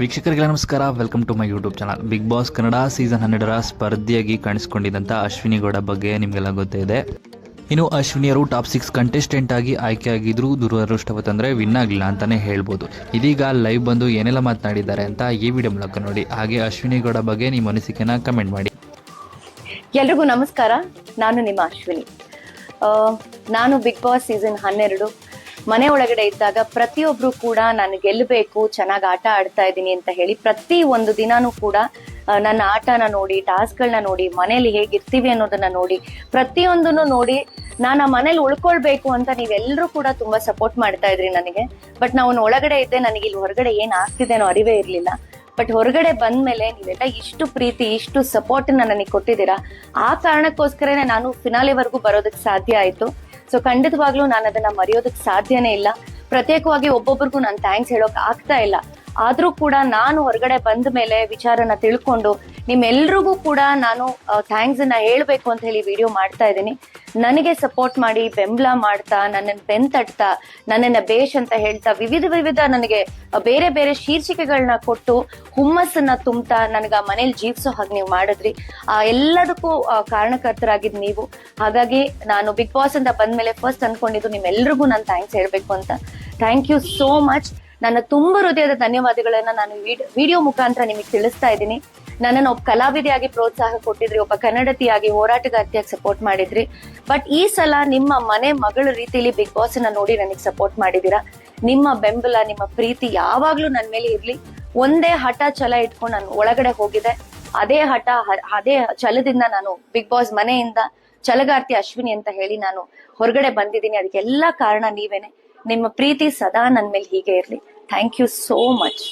ವೀಕ್ಷಕರಿಗೆ ನಮಸ್ಕಾರ. Welcome to my YouTube channel Bigg Boss Kannada season ಹನ್ನೆರಡರ ಸ್ಪರ್ಧಿಯಾಗಿ ಕಾಣಿಸಿಕೊಂಡಿದ್ದಂಥ ಅಶ್ವಿನಿ ಗೌಡ ಬಗ್ಗೆ ನಿಮಗೆಲ್ಲ ಗೊತ್ತೇ ಇದೆ. ಇನ್ನು ಅಶ್ವಿನಿಯರು ಟಾಪ್ ಸಿಕ್ಸ್ ಕಂಟೆಸ್ಟೆಂಟ್ ಆಗಿ ಆಯ್ಕೆಯಾಗಿದ್ರು ದುರದೃಷ್ಟವತ್ತಂದ್ರೆ ವಿನ್ ಆಗಲಿಲ್ಲ ಅಂತಾನೆ ಹೇಳ್ಬೋದು. ಇದೀಗ ಲೈವ್ ಬಂದು ಏನೆಲ್ಲ ಮಾತನಾಡಿದ್ದಾರೆ ಅಂತ ಈ ವಿಡಿಯೋ ಮೂಲಕ ನೋಡಿ. ಹಾಗೆ ಅಶ್ವಿನಿ ಗೌಡ ಬಗ್ಗೆ ನಿಮ್ಮ ಅನಿಸಿಕೆನ ಕಮೆಂಟ್ ಮಾಡಿ. ಎಲ್ರಿಗೂ ನಮಸ್ಕಾರ. ನಾನು ನಿಮ್ಮ ಅಶ್ವಿನಿ. ನಾನು ಬಿಗ್ ಬಾಸ್ ಸೀಸನ್ ಹನ್ನೆರಡು ಮನೆ ಒಳಗಡೆ ಇದ್ದಾಗ ಪ್ರತಿಯೊಬ್ರು ಕೂಡ ನಾನು ಗೆಲ್ಲಬೇಕು, ಚೆನ್ನಾಗಿ ಆಟ ಆಡ್ತಾ ಇದ್ದೀನಿ ಅಂತ ಹೇಳಿ ಪ್ರತಿ ಒಂದು ದಿನಾನೂ ಕೂಡ ನನ್ನ ಆಟನ ನೋಡಿ ಟಾಸ್ಕ್ಗಳನ್ನ ನೋಡಿ ಮನೇಲಿ ಹೇಗಿರ್ತೀವಿ ಅನ್ನೋದನ್ನ ನೋಡಿ, ಪ್ರತಿಯೊಂದನ್ನು ನೋಡಿ ನಾನು ಆ ಮನೇಲಿ ಉಳ್ಕೊಳ್ಬೇಕು ಅಂತ ನೀವೆಲ್ಲರೂ ಕೂಡ ತುಂಬಾ ಸಪೋರ್ಟ್ ಮಾಡ್ತಾ ಇದ್ರಿ ನನಗೆ. ಬಟ್ ನಾವು ಒಳಗಡೆ ಇದ್ದೆ, ನನಗೆ ಇಲ್ಲಿ ಹೊರಗಡೆ ಏನ್ ಆಗ್ತಿದೆ ಅನ್ನೋ ಅರಿವೇ ಇರ್ಲಿಲ್ಲ. ಬಟ್ ಹೊರಗಡೆ ಬಂದ ಮೇಲೆ ನೀವೆಲ್ಲ ಇಷ್ಟು ಪ್ರೀತಿ, ಇಷ್ಟು ಸಪೋರ್ಟ್ ನನಗೆ ಕೊಟ್ಟಿದ್ದೀರಾ, ಆ ಕಾರಣಕ್ಕೋಸ್ಕರನೇ ನಾನು ಫಿನಾಲೆವರೆಗೂ ಬರೋದಕ್ಕೆ ಸಾಧ್ಯ ಆಯ್ತು. ಸೊ ಖಂಡಿತವಾಗ್ಲೂ ನಾನು ಅದನ್ನ ಮರೆಯೋದಕ್ಕೆ ಸಾಧ್ಯನೇ ಇಲ್ಲ. ಪ್ರತ್ಯೇಕವಾಗಿ ಒಬ್ಬೊಬ್ರಿಗೂ ನಾನು ಥ್ಯಾಂಕ್ಸ್ ಹೇಳೋಕೆ ಆಗ್ತಾ ಇಲ್ಲ. ಆದ್ರೂ ಕೂಡ ನಾನು ಹೊರಗಡೆ ಬಂದ ಮೇಲೆ ವಿಚಾರನ ತಿಳ್ಕೊಂಡು ನಿಮ್ಮೆಲ್ರಿಗೂ ಕೂಡ ನಾನು ಥ್ಯಾಂಕ್ಸ್ ಅನ್ನ ಹೇಳಬೇಕು ಅಂತ ಹೇಳಿ ವಿಡಿಯೋ ಮಾಡ್ತಾ ಇದ್ದೀನಿ. ನನಗೆ ಸಪೋರ್ಟ್ ಮಾಡಿ, ಬೆಂಬಲ ಮಾಡ್ತಾ ನನ್ನನ್ನು ಬೆಂತಟ್ತಾ, ನನ್ನನ್ನು ಬೇಷ್ ಅಂತ ಹೇಳ್ತಾ, ವಿವಿಧ ವಿವಿಧ ನನಗೆ ಬೇರೆ ಬೇರೆ ಶೀರ್ಷಿಕೆಗಳನ್ನ ಕೊಟ್ಟು ಹುಮ್ಮಸ್ಸನ್ನ ತುಂಬ್ತಾ ನನಗೆ ಆ ಮನೇಲಿ ಜೀವಿಸೋ ಹಾಗೆ ನೀವು ಮಾಡಿದ್ರಿ. ಆ, ಎಲ್ಲದಕ್ಕೂ ಕಾರಣಕರ್ತರಾಗಿದ್ ನೀವು. ಹಾಗಾಗಿ ನಾನು ಬಿಗ್ ಬಾಸ್ ಅಂತ ಬಂದ್ಮೇಲೆ ಫಸ್ಟ್ ಅನ್ಕೊಂಡಿದ್ದು ನಿಮ್ಮೆಲ್ರಿಗೂ ನಾನು ಥ್ಯಾಂಕ್ಸ್ ಹೇಳಬೇಕು ಅಂತ. ಥ್ಯಾಂಕ್ ಯು ಸೋ ಮಚ್ ನನ್ನ ತುಂಬ ಹೃದಯದ ಧನ್ಯವಾದಗಳನ್ನ ನಾನು ವಿಡಿಯೋ ಮುಖಾಂತರ ನಿಮಗೆ ತಿಳಿಸ್ತಾ ಇದ್ದೀನಿ. ನನ್ನನ್ನು ಒಬ್ಬ ಕಲಾವಿದೆಯಾಗಿ ಪ್ರೋತ್ಸಾಹ ಕೊಟ್ಟಿದ್ರಿ, ಒಬ್ಬ ಕನ್ನಡತಿಯಾಗಿ ಹೋರಾಟಗಾರ್ತಿಯಾಗಿ ಸಪೋರ್ಟ್ ಮಾಡಿದ್ರಿ. ಬಟ್ ಈ ಸಲ ನಿಮ್ಮ ಮನೆ ಮಗಳ ರೀತಿಲಿ ಬಿಗ್ ಬಾಸ್ ಅನ್ನ ನೋಡಿ ನನಗೆ ಸಪೋರ್ಟ್ ಮಾಡಿದೀರಾ? ನಿಮ್ಮ ಬೆಂಬಲ, ನಿಮ್ಮ ಪ್ರೀತಿ ಯಾವಾಗ್ಲೂ ನನ್ನ ಮೇಲೆ ಇರ್ಲಿ. ಒಂದೇ ಹಠ ಛಲ ಇಟ್ಕೊಂಡು ನಾನು ಒಳಗಡೆ ಹೋಗಿದೆ ಅದೇ ಹಠ, ಅದೇ ಛಲದಿಂದ ನಾನು ಬಿಗ್ ಬಾಸ್ ಮನೆಯಿಂದ ಛಲಗಾರ್ತಿ ಅಶ್ವಿನಿ ಅಂತ ಹೇಳಿ ನಾನು ಹೊರಗಡೆ ಬಂದಿದ್ದೀನಿ. ಅದಕ್ಕೆಲ್ಲ ಕಾರಣ ನೀವೇನೆ. ನಿಮ್ಮ ಪ್ರೀತಿ ಸದಾ ನನ್ನ ಮೇಲೆ ಹೀಗೆ ಇರ್ಲಿ. Thank you so much